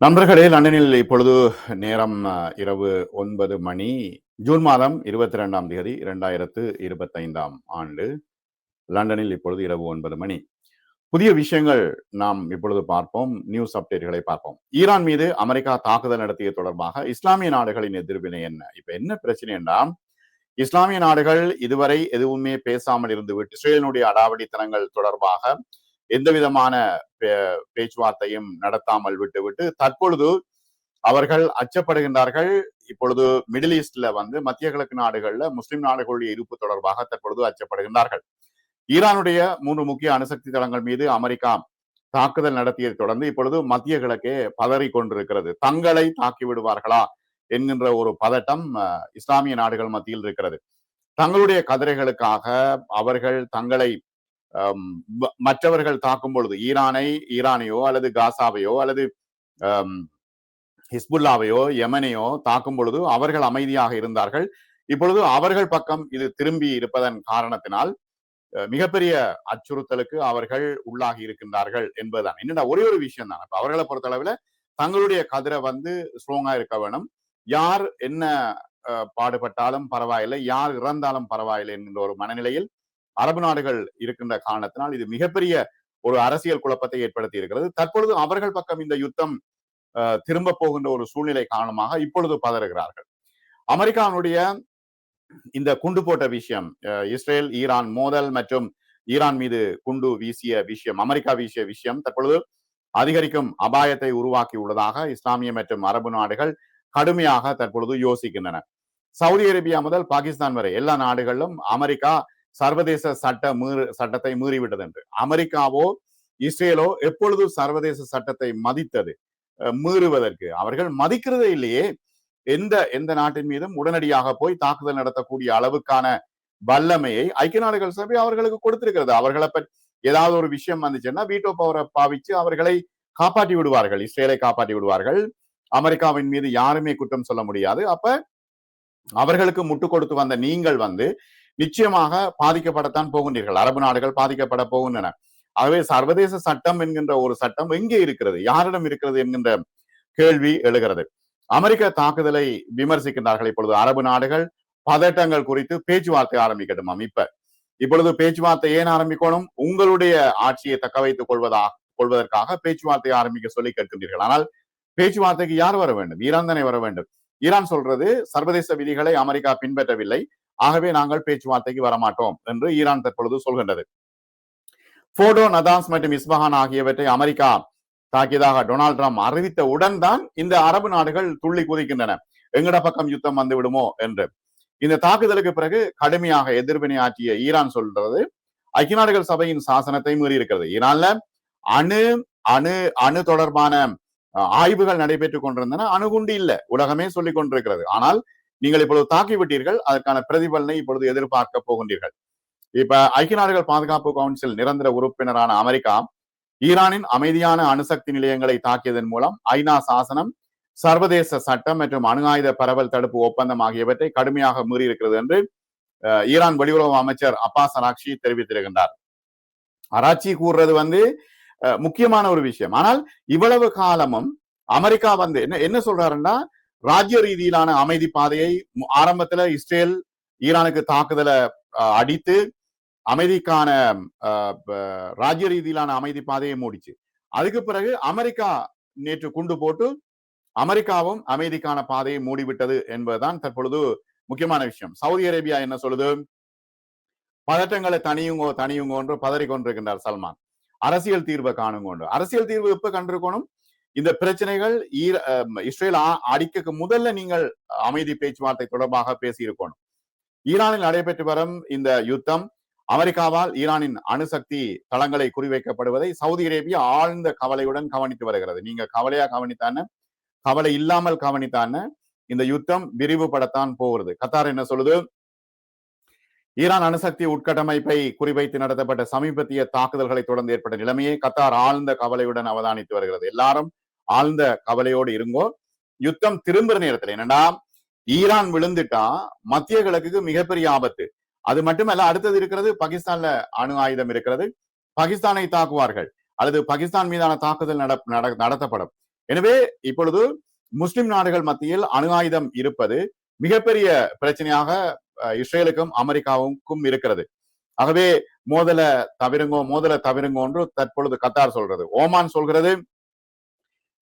நண்பர்களே லண்டனில் இப்பொழுது நேரம் இரவு ஒன்பது மணி. ஜூன் மாதம் இருபத்தி ரெண்டாம் தேதி இரண்டாயிரத்து இருபத்தைந்தாம் ஆண்டு. லண்டனில் இப்பொழுது இரவு ஒன்பது மணி. புதிய விஷயங்கள் நாம் இப்பொழுது பார்ப்போம். நியூஸ் அப்டேட்களை பார்ப்போம். ஈரான் மீது அமெரிக்கா தாக்குதல் நடத்திய தொடர்பாக இஸ்லாமிய நாடுகளின் எதிர்வினை என்ன? இப்ப என்ன பிரச்சனை என்றால் இஸ்லாமிய நாடுகள் இதுவரை எதுவுமே பேசாமல் இருந்து விட்டு இஸ்ரேலினுடைய அடாவடித்தனங்கள் தொடர்பாக எந்த விதமான பே- பேச்சுவார்த்தையும் நடத்தாமல் விட்டுவிட்டு தற்பொழுது அவர்கள் அச்சப்படுகின்றார்கள். இப்பொழுது மிடில் ஈஸ்ட்ல வந்து மத்திய கிழக்கு நாடுகள்ல முஸ்லிம் நாடுகளுடைய இருப்பு தொடர்பாக தற்பொழுது அச்சப்படுகின்றார்கள். ஈரானுடைய மூன்று முக்கிய அணுசக்தி தளங்கள் மீது அமெரிக்கா தாக்குதல் நடத்தியதை தொடர்ந்து இப்பொழுது மத்திய கிழக்கே பதறிக் கொண்டிருக்கிறது தங்களை தாக்கி விடுவார்களா என்கின்ற ஒரு பதட்டம் அஹ், இஸ்லாமிய நாடுகள் மத்தியில் இருக்கிறது. தங்களுடைய கதிரைகளுக்காக அவர்கள் தங்களை மற்றவர்கள் தாக்கும் பொழுது ஈரானை ஈரானையோ அல்லது காசாவையோ அல்லது ஹிஸ்புல்லாவையோ யமனையோ தாக்கும் பொழுது அவர்கள் அமைதியாக இருந்தார்கள். இப்பொழுது அவர்கள் பக்கம் இது திரும்பி இருப்பதன் காரணத்தினால் மிகப்பெரிய அச்சுறுத்தலுக்கு அவர்கள் உள்ளாகி இருக்கின்றார்கள் என்பதுதான். என்னடா ஒரே ஒரு விஷயம் தான். இப்ப அவர்களை பொறுத்தளவுல தங்களுடைய கதிரை வந்து ஸ்ட்ராங்கா இருக்க வேணும். யார் என்ன அஹ், பாடுபட்டாலும் பரவாயில்லை யார் இறந்தாலும் பரவாயில்லை என்கின்ற ஒரு மனநிலையில் அரபு நாடுகள் இருக்கின்ற காரணத்தினால் இது மிகப்பெரிய ஒரு அரசியல் குழப்பத்தை ஏற்படுத்தி இருக்கிறது. தற்பொழுது அவர்கள் பக்கம் இந்த யுத்தம் திரும்ப போகின்ற ஒரு சூழ்நிலை காரணமாக இப்பொழுது பதறுகிறார்கள். அமெரிக்காவுடைய இந்த குண்டு போட்ட விஷயம் இஸ்ரேல் ஈரான் மோதல் மற்றும் ஈரான் மீது குண்டு வீசிய விஷயம் அமெரிக்கா வீசிய விஷயம் தற்பொழுது அதிகரிக்கும் அபாயத்தை உருவாக்கி உள்ளதாக இஸ்லாமிய மற்றும் அரபு நாடுகள் கடுமையாக தற்பொழுது யோசிக்கின்றன. சவுதி அரேபியா முதல் பாகிஸ்தான் வரை எல்லா நாடுகளிலும் அமெரிக்கா சர்வதேச சட்ட மீறு சட்டத்தை மீறிவிட்டது என்று. அமெரிக்காவோ இஸ்ரேலோ எப்பொழுது சர்வதேச சட்டத்தை மதித்தது மீறுவதற்கு. அவர்கள் மதிக்கிறதே இல்லையே. எந்த எந்த நாட்டின் மீதும் உடனடியாக போய் தாக்குதல் நடத்தக்கூடிய அளவுக்கான வல்லமையை ஐக்கிய நாடுகள் சபை அவர்களுக்கு கொடுத்திருக்கிறது. அவர்களை பற்றி ஏதாவது ஒரு விஷயம் வந்துச்சுன்னா வீட்டோ பவரை பாவிச்சு அவர்களை காப்பாற்றி விடுவார்கள். இஸ்ரேலை காப்பாற்றி விடுவார்கள். அமெரிக்காவின் மீது யாருமே குற்றம் சொல்ல முடியாது. அப்ப அவர்களுக்கு முட்டு கொடுத்து வந்த நீங்கள் வந்து நிச்சயமாக பாதிக்கப்படத்தான் போகின்றீர்கள். அரபு நாடுகள் பாதிக்கப்பட போகின்றன. ஆகவே சர்வதேச சட்டம் என்கின்ற ஒரு சட்டம் எங்கே இருக்கிறது? யாரிடம் இருக்கிறது என்கின்ற கேள்வி எழுகிறது. அமெரிக்க தாக்குதலை விமர்சிக்கின்றார்கள். இப்பொழுது அரபு நாடுகள் பதட்டங்கள் குறித்து பேச்சுவார்த்தை ஆரம்பிக்கட்டுமாம் இப்ப இப்பொழுது பேச்சுவார்த்தை ஏன் ஆரம்பிக்கணும்? உங்களுடைய ஆட்சியை தக்க வைத்துக் கொள்வதாக கொள்வதற்காக பேச்சுவார்த்தை ஆரம்பிக்க சொல்லி கேட்கின்றீர்கள். ஆனால் பேச்சுவார்த்தைக்கு யார் வர வேண்டும்? ஈரான் தானே வர வேண்டும். ஈரான் சொல்றது சர்வதேச விதிகளை அமெரிக்கா பின்பற்றவில்லை. ஆகவே நாங்கள் பேச்சுவார்த்தைக்கு வரமாட்டோம் என்று ஈரான் தற்பொழுது சொல்கின்றது. போடோ நதாஸ் மற்றும் இஸ்பஹான் ஆகியவற்றை அமெரிக்கா தாக்கியதாக டொனால்ட் ட்ரம்ப் அறிவித்த உடன் தான் இந்த அரபு நாடுகள் துள்ளி குதிக்கின்றன. எங்கட பக்கம் யுத்தம் வந்து விடுமோ என்று. இந்த தாக்குதலுக்கு பிறகு கடுமையாக எதிர்வினை ஆற்றிய ஈரான் சொல்றது ஐக்கிய நாடுகள் சபையின் சாசனத்தை மீறி இருக்கிறது ஈரான்ல அணு அணு அணு தொடர்பான அஹ், ஆய்வுகள் நடைபெற்றுக் கொண்டிருந்தன. அணுகுண்டு இல்லை. உலகமே சொல்லிக் கொண்டிருக்கிறது. ஆனால் நீங்கள் இப்பொழுது தாக்கி விட்டீர்கள் அதற்கான பிரதிபலனை இப்பொழுது எதிர்பார்க்க போகின்றீர்கள். இப்ப ஐக்கிய நாடுகள் பாதுகாப்பு கவுன்சில் நிரந்தர உறுப்பினரான அமெரிக்கா ஈரானின் அமைதியான அணுசக்தி நிலையங்களை தாக்கியதன் மூலம் ஐநா சாசனம் சர்வதேச சட்டம் மற்றும் அணு ஆயுத பரவல் தடுப்பு ஒப்பந்தம் ஆகியவற்றை கடுமையாக மீறியிருக்கிறது என்று அஹ், ஈரான் வெளியுறவு அமைச்சர் அப்பாஸ் அராக்ஷி தெரிவித்திருக்கின்றார். அராச்சி கூறுறது வந்து அஹ், முக்கியமான ஒரு விஷயம். ஆனால் இவ்வளவு காலமும் அமெரிக்கா வந்து என்ன என்ன சொல்றாருன்னா ராஜ்ய ரீதியிலான அமைதி பாதையை ஆரம்பத்துல இஸ்ரேல் ஈரானுக்கு தாக்குதலை அஹ், அடித்து அமைதிக்கான அஹ், ராஜ்ய ரீதியிலான அமைதி பாதையை மூடிச்சு. அதுக்கு பிறகு அமெரிக்கா நேற்று குண்டு போட்டு அமெரிக்காவும் அமைதிக்கான பாதையை மூடிவிட்டது என்பதுதான் தற்பொழுது முக்கியமான விஷயம். சவுதி அரேபியா என்ன சொல்லுது? பதட்டங்களை தனியுங்கோ தனியுங்கோ என்று பதறிக் கொண்டிருக்கின்றார் சல்மான். அரசியல் தீர்வை காணுங்கோண்டு அரசியல் தீர்வு எப்ப கண்டிருக்கணும்? இந்த பிரச்சனைகள் ஈர- இஸ்ரேல் அடிக்க முதல்ல நீங்கள் அமைதி பேச்சுவார்த்தை தொடர்பாக பேசியிருக்கணும். ஈரானில் நடைபெற்று வரும் இந்த யுத்தம் அமெரிக்காவால் ஈரானின் அணுசக்தி தளங்களை குறிவைக்கப்படுவதை சவுதி அரேபியா ஆழ்ந்த கவலையுடன் கவனித்து வருகிறது. நீங்க கவலையா கவனித்தான? கவலை இல்லாமல் கவனித்தான? இந்த யுத்தம் விரிவுபடத்தான் போகிறது. கத்தார் என்ன சொல்லுது? ஈரான் அணுசக்தி உட்கட்டமைப்பை குறிவைத்து நடத்தப்பட்ட சமீபத்திய தாக்குதல்களை தொடர்ந்து ஏற்பட்ட நிலைமையை கத்தார் ஆழ்ந்த கவலையுடன் அவதானித்து வருகிறது. எல்லாரும் ஆழ்ந்த கவலையோடு இருங்கோ. யுத்தம் திரும்புற நேரத்துல. என்னன்னா ஈரான் விழுந்துட்டா மத்திய கிழக்குக்கு மிகப்பெரிய ஆபத்து. அது மட்டுமல்ல அடுத்தது இருக்கிறது பாகிஸ்தான்ல அணு ஆயுதம் இருக்கிறது. பாகிஸ்தானை தாக்குவார்கள். அல்லது பாகிஸ்தான் மீதான தாக்குதல் நட- நட- நடத்தப்படும். எனவே இப்பொழுது முஸ்லிம் நாடுகள் மத்தியில் அணு ஆயுதம் இருப்பது மிகப்பெரிய பிரச்சனையாக இஸ்ரேலுக்கும் அமெரிக்காவுக்கும் இருக்கிறது. ஆகவே மோதல தவிருங்கோ மோதல தவிருங்கோ என்று தற்பொழுது கத்தார் சொல்றது. ஓமான் சொல்கிறது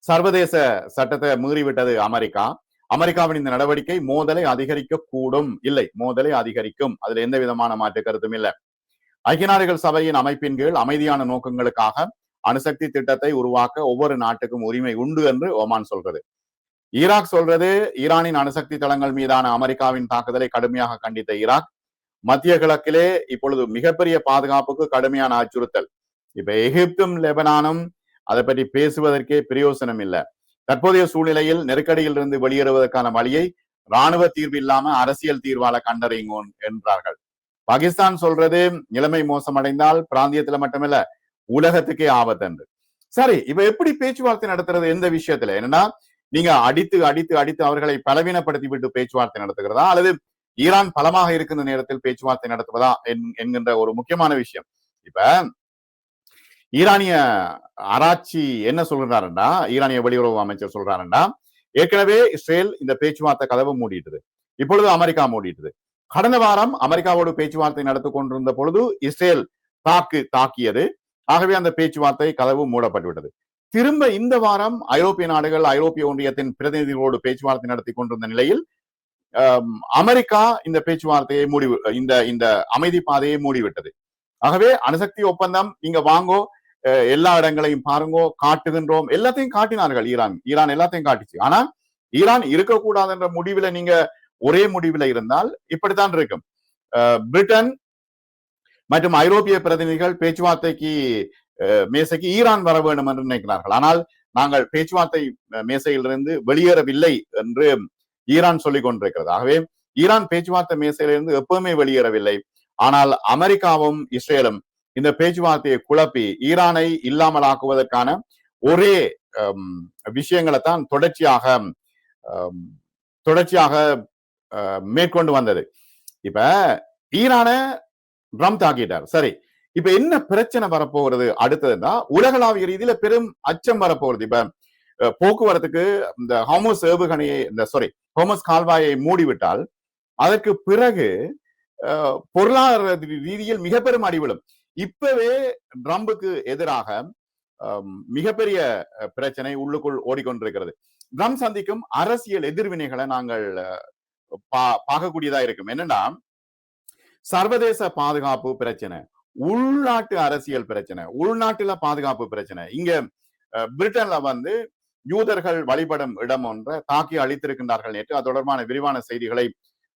சர்வதேச சட்டத்தை மீறிவிட்டது அமெரிக்கா. அமெரிக்காவின் இந்த நடவடிக்கை மோதலை அதிகரிக்க கூடும் இல்லை மோதலை அதிகரிக்கும். அதுல எந்த விதமான மாற்று கருத்தும் இல்லை. ஐக்கிய நாடுகள் சபையின் அமைப்பின் கீழ் அமைதியான நோக்கங்களுக்காக அணுசக்தி திட்டத்தை உருவாக்க ஒவ்வொரு நாட்டுக்கும் உரிமை உண்டு என்று ஓமான் சொல்றது. ஈராக் சொல்றது ஈரானின் அணுசக்தி தளங்கள் மீதான அமெரிக்காவின் தாக்குதலை கடுமையாக கண்டித்த ஈராக். மத்திய கிழக்கிலே இப்பொழுது மிகப்பெரிய பாதுகாப்புக்கு கடுமையான அச்சுறுத்தல். இப்ப எகிப்தும் லெபனானும் அதை பற்றி பேசுவதற்கே பிரயோசனம் இல்லை. தற்போதைய சூழ்நிலையில் நெருக்கடியில் இருந்து வெளியேறுவதற்கான வழியை ராணுவ தீர்வு இல்லாம அரசியல் தீர்வால கண்டறியுங்க என்றார்கள். பாகிஸ்தான் சொல்றது நிலைமை மோசமடைந்தால் பிராந்தியத்துல மட்டுமில்ல உலகத்துக்கே ஆபத்து சரி இப்ப எப்படி பேச்சுவார்த்தை நடத்துறது எந்த விஷயத்துல? என்னன்னா நீங்க அடித்து அடித்து அடித்து அவர்களை பலவீனப்படுத்தி விட்டு பேச்சுவார்த்தை நடத்துகிறதா? அல்லது ஈரான் பலமாக இருக்கின்ற நேரத்தில் பேச்சுவார்த்தை நடத்துவதா? என்கின்ற ஒரு முக்கியமான விஷயம். இப்ப ஈரானிய ஆராய்ச்சி என்ன சொல்கிறாருண்டா ஈரானிய வெளியுறவு அமைச்சர் சொல்றாருண்டா ஏற்கனவே இஸ்ரேல் இந்த பேச்சுவார்த்தை கதவு மூடிட்டுது. இப்பொழுது அமெரிக்கா மூடிட்டுது. கடந்த வாரம் அமெரிக்காவோடு பேச்சுவார்த்தை நடத்தி கொண்டிருந்த பொழுது இஸ்ரேல் தாக்கு தாக்கியது. ஆகவே அந்த பேச்சுவார்த்தை கதவு மூடப்பட்டுவிட்டது திரும்ப இந்த வாரம் ஐரோப்பிய நாடுகள் ஐரோப்பிய ஒன்றியத்தின் பிரதிநிதிகளோடு பேச்சுவார்த்தை நடத்தி கொண்டிருந்த நிலையில் அமெரிக்கா இந்த பேச்சுவார்த்தையை மூடி இந்த இந்த அமைதி பாதையை மூடிவிட்டது. ஆகவே அணுசக்தி ஒப்பந்தம் நீங்க வாங்கோ எல்லா இடங்களையும் பாருங்கோ காட்டுகின்றோம். எல்லாத்தையும் காட்டினார்கள் ஈரான். ஈரான் எல்லாத்தையும் காட்டுச்சு. ஆனா ஈரான் இருக்கக்கூடாது என்ற முடிவுல நீங்க ஒரே முடிவுல இருந்தால் இப்படித்தான் இருக்கும். பிரிட்டன் மற்றும் ஐரோப்பிய பிரதிநிதிகள் பேச்சுவார்த்தைக்கு மேசைக்கு ஈரான் வர வேண்டும் என்று நினைக்கிறார்கள். ஆனால் நாங்கள் பேச்சுவார்த்தை மேசையிலிருந்து வெளியேறவில்லை என்று ஈரான் சொல்லிக் கொண்டிருக்கிறது. ஆகவே ஈரான் பேச்சுவார்த்தை மேசையிலிருந்து எப்பவுமே வெளியேறவில்லை. ஆனால் அமெரிக்காவும் இஸ்ரேலும் இந்த பேச்சுவார்த்தையை குழப்பி ஈரானை இல்லாமலாக்குவதற்கான ஒரே விஷயங்களை தான் தொடர்ச்சியாக தொடர்ச்சியாக மேற்கொண்டு வந்தது. இப்ப ஈரான ட்ரம் தாக்கிட்டார். சரி. இப்ப என்ன பிரச்சனை வரப்போகிறது அடுத்ததுன்னா உலகளாவிய ரீதியில பெரும் அச்சம் வரப்போகிறது இப்ப போக்குவரத்துக்கு இந்த ஹோமோஸ் ஏவுகணையை இந்த சாரி ஹோமஸ் கால்வாயை மூடிவிட்டால் அதற்கு பிறகு பொருளாதார ரீதியில் மிக பெரும் அடிவிடும் இப்பவே ட்ரம்புக்கு எதிராக மிகப்பெரிய பிரச்சனை உள்ளுக்குள் ஓடிக்கொண்டிருக்கிறது. ட்ரம் சந்திக்கும் அரசியல் எதிர்வினைகளை நாங்கள் பா பார்க்கக்கூடியதா இருக்கும். என்னன்னா சர்வதேச பாதுகாப்பு பிரச்சனை உள்நாட்டு அரசியல் பிரச்சனை உள்நாட்டுல பாதுகாப்பு பிரச்சனை. இங்க பிரிட்டன்ல வந்து யூதர்கள் வழிபடும் இடம் ஒன்றை தாக்கி அழித்திருக்கின்றார்கள் நேற்று. அது தொடர்பான விரிவான செய்திகளை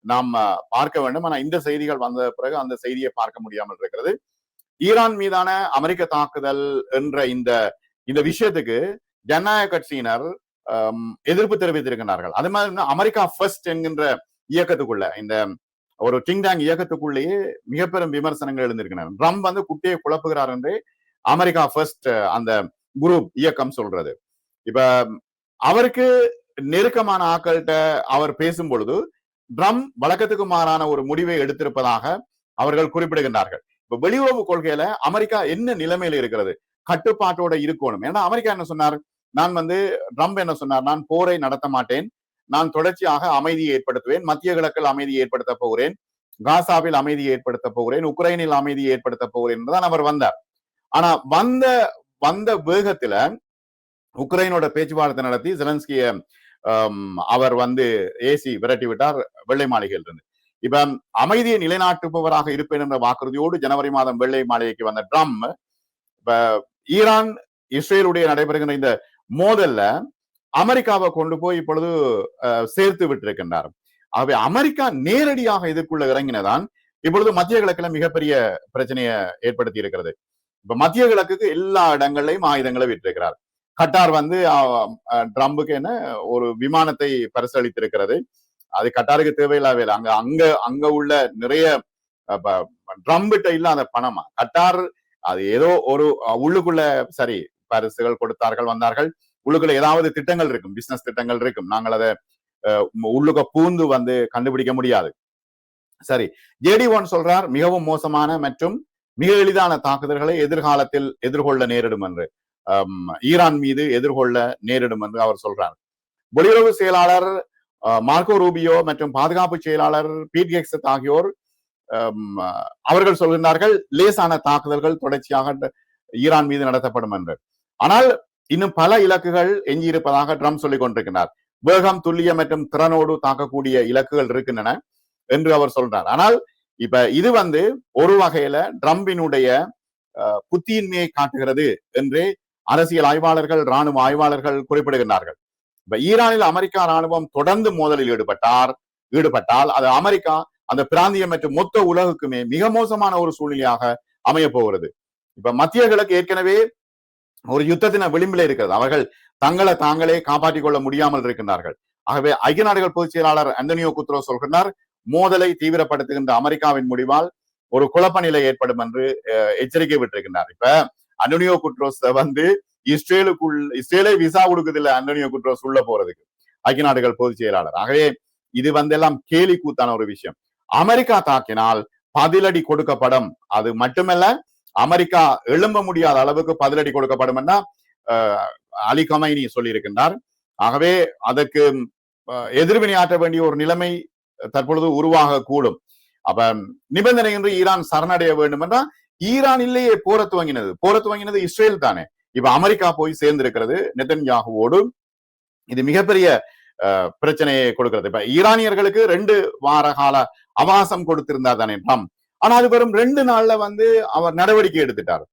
நாம் பார்க்க வேண்டும். ஆனா இந்த செய்திகள் வந்த பிறகு அந்த செய்தியை பார்க்க முடியாமல் இருக்கிறது. ஈரான் மீதான அமெரிக்க தாக்குதல் என்ற இந்த இந்த விஷயத்துக்கு ஜனநாயக கட்சியினர் எதிர்ப்பு தெரிவித்திருக்கிறார்கள் அது மாதிரி அமெரிக்கா ஃபர்ஸ்ட் என்கின்ற இயக்கத்துக்குள்ள இந்த ஒரு டிங் டேங் இயக்கத்துக்குள்ளேயே மிக பெரும் விமர்சனங்கள் எழுந்திருக்கின்றன. ட்ரம்ப் வந்து குட்டியை குழப்புகிறார் என்று அமெரிக்கா ஃபர்ஸ்ட் அந்த குரூப் இயக்கம் சொல்றது. இப்ப அவருக்கு நெருக்கமான ஆக்கள்கிட்ட அவர் பேசும் பொழுது ட்ரம் வழக்கத்துக்கு மாறான ஒரு முடிவை எடுத்திருப்பதாக அவர்கள் குறிப்பிடுகின்றார்கள். வெளியுறவு கொள்கையில அமெரிக்கா என்ன நிலைமையில இருக்கிறது? கட்டுப்பாட்டோட இருக்கணும். ஏன்னா அமெரிக்கா என்ன சொன்னார்? நான் வந்து ட்ரம்ப் என்ன சொன்னார்? நான் போரை நடத்த மாட்டேன். நான் தொடர்ச்சியாக அமைதியை ஏற்படுத்துவேன். மத்திய கிழக்கில் அமைதியை ஏற்படுத்த போகிறேன். காசாவில் அமைதியை ஏற்படுத்த போகிறேன். உக்ரைனில் அமைதியை ஏற்படுத்த போகிறேன் தான் அவர் வந்தார். ஆனா வந்த வந்த வேகத்துல உக்ரைனோட பேச்சுவார்த்தை நடத்தி ஜெலன்ஸ்கிய அவர் வந்து ஏசி விரட்டி விட்டார் வெள்ளை மாளிகையில் இருந்து இப்ப அமைதியை நிலைநாட்டுபவராக இருப்பேன் என்ற வாக்குறுதியோடு ஜனவரி மாதம் வெள்ளை மாளிகைக்கு வந்த ட்ரம் இப்ப ஈரான் இஸ்ரேலுடைய நடைபெறுகின்ற இந்த மோதல்ல அமெரிக்காவை கொண்டு போய் இப்பொழுது சேர்த்து விட்டிருக்கின்றார். ஆகவே அமெரிக்கா நேரடியாக இதற்குள்ள இறங்கினதான் இப்பொழுது மத்திய கிழக்குல மிகப்பெரிய பிரச்சனையை ஏற்படுத்தி இருக்கிறது. இப்ப மத்திய கிழக்குக்கு எல்லா இடங்கள்லையும் ஆயுதங்களை விட்டிருக்கிறார். கட்டார் வந்து ட்ரம்புக்கு என்ன ஒரு விமானத்தை பரிசளித்திருக்கிறது அது கட்டாருக்கு தேவையில்லாவே அங்க அங்க அங்க உள்ள நிறைய ட்ரம்பிட்ட இல்லாத பணமா? கட்டார் அது ஏதோ ஒரு உள்ளுக்குள்ள சரி பரிசுகள் கொடுத்தார்கள் வந்தார்கள். உள்ளுக்குள்ள ஏதாவது திட்டங்கள் இருக்கும் பிசினஸ் திட்டங்கள் இருக்கும். நாங்கள் அதை உள்ளுக்க பூந்து வந்து கண்டுபிடிக்க முடியாது. சரி ஜேடி ஒன் சொல்றார் மிகவும் மோசமான மற்றும் மிக எளிதான தாக்குதல்களை எதிர்காலத்தில் எதிர்கொள்ள நேரிடும் என்று. ஈரான் மீது எதிர்கொள்ள நேரிடும் என்று அவர் சொல்றார். வெளியுறவு செயலாளர் மார்க்கோ ரூபியோ மற்றும் பாதுகாப்பு செயலாளர் பீட் கெக்ஸத் ஆகியோர் அவர்கள் சொல்கின்றார்கள் லேசான தாக்குதல்கள் தொடர்ச்சியாக ஈரான் மீது நடத்தப்படும் என்று. ஆனால் இன்னும் பல இலக்குகள் எஞ்சியிருப்பதாக ட்ரம்ப் சொல்லிக் கொண்டிருக்கிறார். வேகம் துல்லியம் மற்றும் திறனோடு தாக்கக்கூடிய இலக்குகள் இருக்கின்றன என்று அவர் சொல்றார். ஆனால் இப்ப இது வந்து ஒரு வகையில ட்ரம்பினுடைய அஹ், புத்தியின்மையை காட்டுகிறது என்று அரசியல் ஆய்வாளர்கள் ராணுவ ஆய்வாளர்கள் குறிப்பிடுகின்றார்கள். இப்ப ஈரானில் அமெரிக்கா ராணுவம் தொடர்ந்து மோதலில் ஈடுபட்டார் ஈடுபட்டால் அது அமெரிக்கா அந்த பிராந்தியம் மற்றும் மொத்த உலகுக்குமே மிக மோசமான ஒரு சூழ்நிலையாக அமைய போகிறது. இப்ப மத்திய கிழக்கு ஏற்கனவே ஒரு யுத்தத்தின விளிம்பில் இருக்கிறது. அவர்கள் தங்களை தாங்களே காப்பாற்றிக் கொள்ள முடியாமல் இருக்கின்றார்கள். ஆகவே ஐக்கிய நாடுகள் பொதுச் செயலாளர் அந்தனியோ குத்ரோ சொல்கின்றார் மோதலை தீவிரப்படுத்துகின்ற அமெரிக்காவின் முடிவால் ஒரு குழப்ப நிலை ஏற்படும் என்று அஹ், எச்சரிக்கை விட்டிருக்கின்றார். இப்ப அந்தனியோ குட்ரோஸ் வந்து இஸ்ரேலுக்குள் இஸ்ரேலே விசா கொடுக்குதில்ல அந்தோனியோ குட்ரோஸ் உள்ள போறதுக்கு. ஐக்கிய நாடுகள் பொதுச் செயலாளர். ஆகவே இது வந்தெல்லாம் கேலி கூத்தான ஒரு விஷயம். அமெரிக்கா தாக்கினால் பதிலடி கொடுக்கப்படும். அது மட்டுமல்ல அமெரிக்கா எழும்ப முடியாத அளவுக்கு பதிலடி கொடுக்கப்படும் அலி கமைனி சொல்லியிருக்கின்றார். ஆகவே அதற்கு எதிர்வினையாற்ற வேண்டிய ஒரு நிலைமை தற்பொழுது உருவாக கூடும். அப்ப என்று ஈரான் சரணடைய வேண்டும் என்றால் ஈரான் இல்லையே போர துவங்கினது. போர துவங்கினது இஸ்ரேல் தானே. இப்ப அமெரிக்கா போய் சேர்ந்திருக்கிறது நெதன்யாகுவோடு இது மிகப்பெரிய அஹ், பிரச்சனையை கொடுக்கிறது. இப்ப ஈரானியர்களுக்கு ரெண்டு வார கால அவகாசம் கொடுத்திருந்தா தானே ட்ரம்ப். ஆனா அது வெறும் ரெண்டு நாள்ல வந்து அவர் நடவடிக்கை எடுத்துட்டார்.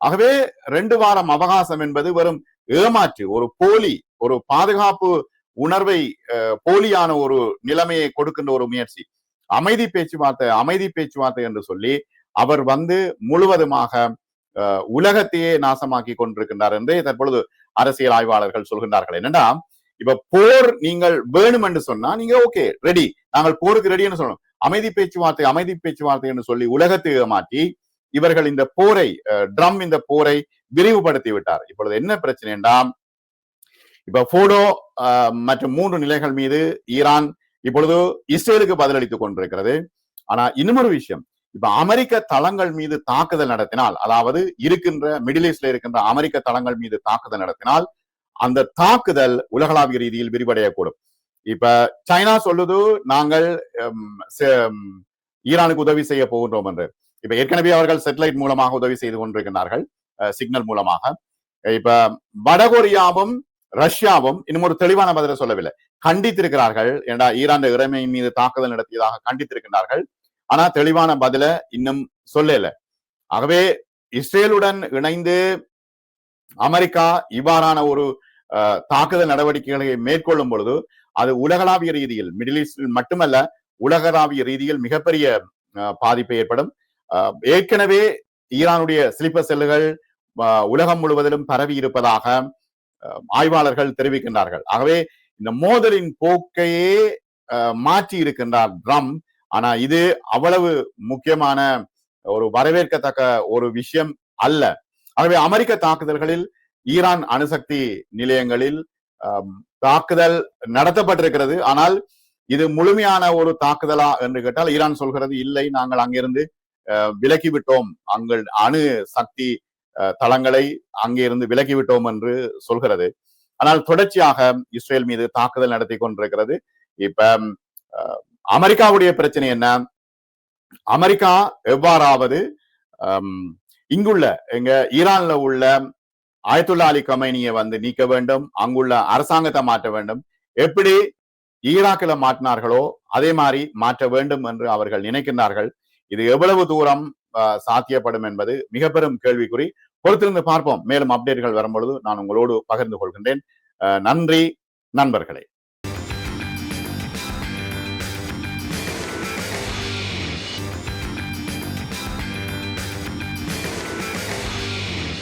ஆகவே ரெண்டு வாரம் அவகாசம் என்பது வெறும் ஏமாற்று ஒரு போலி ஒரு பாதுகாப்பு உணர்வை அஹ், போலியான ஒரு நிலைமையை கொடுக்கின்ற ஒரு முயற்சி. அமைதி பேச்சுவார்த்தை அமைதி பேச்சுவார்த்தை என்று சொல்லி அவர் வந்து முழுவதுமாக உலகத்தையே நாசமாக்கி கொண்டிருக்கின்றார் என்று தற்பொழுது அரசியல் ஆய்வாளர்கள் சொல்கின்றார்கள். என்னன்னா இப்ப போர் நீங்கள் வேணும் என்று சொன்னா நீங்க ஓகே ரெடி நாங்கள் போருக்கு ரெடின்னு சொல்லணும். அமைதி பேச்சுவார்த்தை அமைதி பேச்சுவார்த்தை என்று சொல்லி உலகத்தை மாற்றி இவர்கள் இந்த போரை ட்ரம் இந்த போரை விரிவுபடுத்தி விட்டார். இப்பொழுது என்ன பிரச்சனை என்றால் இப்ப போடோ மற்றும் மூன்று நிலைகள் மீது ஈரான் இப்பொழுது இஸ்ரேலுக்கு பதிலளித்துக் கொண்டிருக்கிறது. ஆனா இன்னுமொரு விஷயம். இப்ப அமெரிக்க தளங்கள் மீது தாக்குதல் நடத்தினால் அதாவது இருக்கின்ற மிடில் ஈஸ்ட்ல இருக்கின்ற அமெரிக்க தளங்கள் மீது தாக்குதல் நடத்தினால் அந்த தாக்குதல் உலகளாவிய ரீதியில் விரிவடையக்கூடும். இப்ப சைனா சொல்லுது நாங்கள் ஈரானுக்கு உதவி செய்ய போகின்றோம் என்று. இப்ப ஏற்கனவே அவர்கள் சேட்டலைட் மூலமாக உதவி செய்து கொண்டிருக்கிறார்கள் சிக்னல் மூலமாக. இப்ப வடகொரியாவும் ரஷ்யாவும் இன்னும் ஒரு தெளிவான பதிலை சொல்லவில்லை. கண்டித்திருக்கிறார்கள் ஏன்னா ஈரான் இறைமையின் மீது தாக்குதல் நடத்தியதாக கண்டித்திருக்கிறார்கள் ஆனா தெளிவான பதில இன்னும் சொல்லல. ஆகவே இஸ்ரேலுடன் இணைந்து அமெரிக்கா இவ்வாறான ஒரு அஹ், தாக்குதல் நடவடிக்கைகளை மேற்கொள்ளும் பொழுது அது உலகளாவிய ரீதியில் மிடில் ஈஸ்டில் மட்டுமல்ல உலகளாவிய ரீதியில் மிகப்பெரிய அஹ், பாதிப்பு ஏற்படும். அஹ், ஏற்கனவே ஈரானுடைய ஸ்லீப்பர் செல்லுகள் அஹ், உலகம் முழுவதிலும் பரவி இருப்பதாக அஹ், ஆய்வாளர்கள் தெரிவிக்கின்றார்கள். ஆகவே இந்த மோதலின் போக்கையே அஹ், மாற்றி இருக்கின்றார் ட்ரம் ஆனா இது அவ்வளவு முக்கியமான ஒரு வரவேற்கத்தக்க ஒரு விஷயம் அல்ல. ஆகவே அமெரிக்க தாக்குதல்களில் ஈரான் அணுசக்தி நிலையங்களில் தாக்குதல் நடத்தப்பட்டிருக்கிறது. ஆனால் இது முழுமையான ஒரு தாக்குதலா என்று கேட்டால் ஈரான் சொல்கிறது இல்லை நாங்கள் அங்கிருந்து விலக்கிவிட்டோம். விலக்கி விட்டோம் அங்கள் அணு சக்தி அஹ், தளங்களை அங்கிருந்து விலக்கி விட்டோம் என்று சொல்கிறது. ஆனால் தொடர்ச்சியாக இஸ்ரேல் மீது தாக்குதல் நடத்தி கொண்டிருக்கிறது. இப்ப அஹ், அமெரிக்காவுடைய பிரச்சனை என்ன? அமெரிக்கா எவ்வாறாவது இங்குள்ள எங்க ஈரான்ல உள்ள ஆயத்துல்லா அலி கமைனியை வந்து நீக்க வேண்டும் அங்குள்ள அரசாங்கத்தை மாற்ற வேண்டும். எப்படி ஈராக்கில் மாற்றினார்களோ அதே மாதிரி மாற்ற வேண்டும் என்று அவர்கள் நினைக்கின்றார்கள். இது எவ்வளவு தூரம் அஹ், சாத்தியப்படும் என்பது மிக பெரும் கேள்விக்குறி. பொறுத்திருந்து பார்ப்போம். மேலும் அப்டேட்கள் வரும்பொழுது நான் உங்களோடு பகிர்ந்து கொள்கின்றேன். நன்றி நண்பர்களே.